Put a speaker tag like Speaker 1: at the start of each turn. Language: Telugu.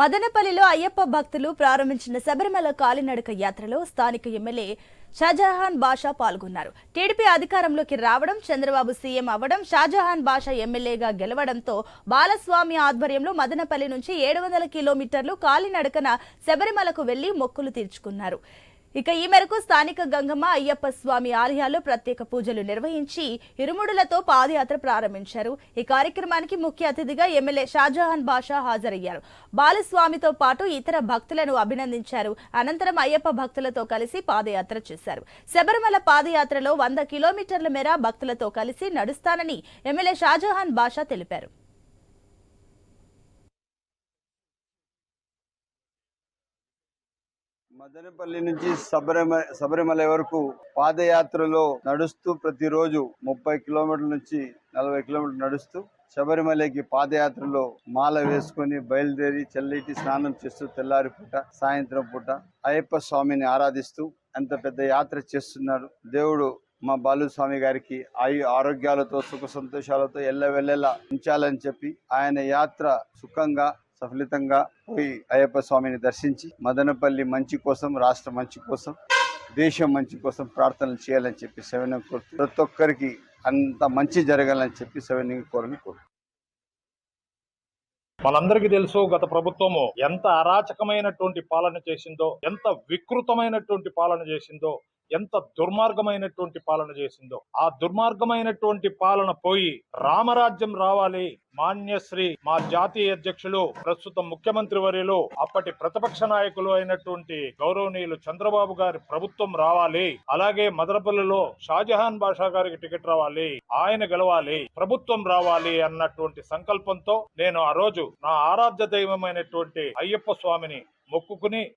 Speaker 1: మదనపల్లిలో అయ్యప్ప భక్తులు ప్రారంభించిన శబరిమల కాలినడక యాత్రలో స్థానిక ఎమ్మెల్యే షాజహాన్ బాషా పాల్గొన్నారు. టీడీపీ అధికారంలోకి రావడం చంద్రబాబు సీఎం అవ్వడం షాజహాన్ బాషా ఎమ్మెల్యేగా గెలవడంతో బాలస్వామి ఆధ్వర్యంలో మదనపల్లి నుంచి ఏడు వందల కిలోమీటర్లు కాలినడకన శబరిమలకు వెళ్ళి మొక్కులు తీర్చుకున్నారు. ఇక ఈ మేరకు స్థానిక గంగమ్మ అయ్యప్ప స్వామి ఆలయాల్లో ప్రత్యేక పూజలు నిర్వహించి ఇరుముడులతో పాదయాత్ర ప్రారంభించారు. ఈ కార్యక్రమానికి ముఖ్య అతిథిగా ఎమ్మెల్యే షాజహాన్ బాషా హాజరయ్యారు. బాలస్వామితో పాటు ఇతర భక్తులను అభినందించారు. అనంతరం అయ్యప్ప భక్తులతో కలిసి పాదయాత్ర చేశారు. శబరిమల పాదయాత్రలో వంద కిలోమీటర్ల మేర భక్తులతో కలిసి నడుస్తానని ఎమ్మెల్యే షాజహాన్ బాషా తెలిపారు.
Speaker 2: మదనపల్లి నుంచి శబరిమ శబరిమల వరకు పాదయాత్రలో నడుస్తూ ప్రతిరోజు ముప్పై కిలోమీటర్ల నుంచి నలభై కిలోమీటర్లు నడుస్తూ శబరిమలకి పాదయాత్రలో మాల వేసుకొని బయలుదేరి చల్లటి స్నానం చేస్తూ తెల్లారి పూట సాయంత్రం పూట అయ్యప్ప స్వామిని ఆరాధిస్తూ ఎంత పెద్ద యాత్ర చేస్తున్నారు. దేవుడు మా బాలుస్వామి గారికి ఆయు ఆరోగ్యాలతో సుఖ సంతోషాలతో ఎల్లవెల్లెలా ఉంచాలని చెప్పి ఆయన యాత్ర సుఖంగా సఫలితంగా పోయి అయ్యప్ప స్వామిని దర్శించి మదనపల్లి మంచి కోసం రాష్ట్ర మంచి కోసం దేశం మంచి కోసం ప్రార్థనలు చేయాలని చెప్పి సెవెన్ కోరుతూ ప్రతి ఒక్కరికి అంత మంచి జరగాలని చెప్పి సెవెన్ కోరని కోరు
Speaker 3: మనందరికీ తెలుసు గత ప్రభుత్వము ఎంత అరాచకమైనటువంటి పాలన చేసిందో ఎంత వికృతమైనటువంటి పాలన చేసిందో ఎంత దుర్మార్గమైనటువంటి పాలన చేసిందో. ఆ దుర్మార్గమైనటువంటి పాలన పోయి రామరాజ్యం రావాలి. మాన్యశ్రీ మా జాతీయ అధ్యక్షులు ప్రస్తుత ముఖ్యమంత్రి వర్యులు అప్పటి ప్రతిపక్ష నాయకులు అయినటువంటి గౌరవనీయులు చంద్రబాబు గారి ప్రభుత్వం రావాలి. అలాగే మదనపల్లిలో షాజహాన్ బాషా గారికి టికెట్ రావాలి. ఆయన గెలవాలి. ప్రభుత్వం రావాలి అన్నటువంటి సంకల్పంతో నేను ఆ రోజు నా ఆరాధ్య దైవమైనటువంటి అయ్యప్ప స్వామిని మొక్కుకుని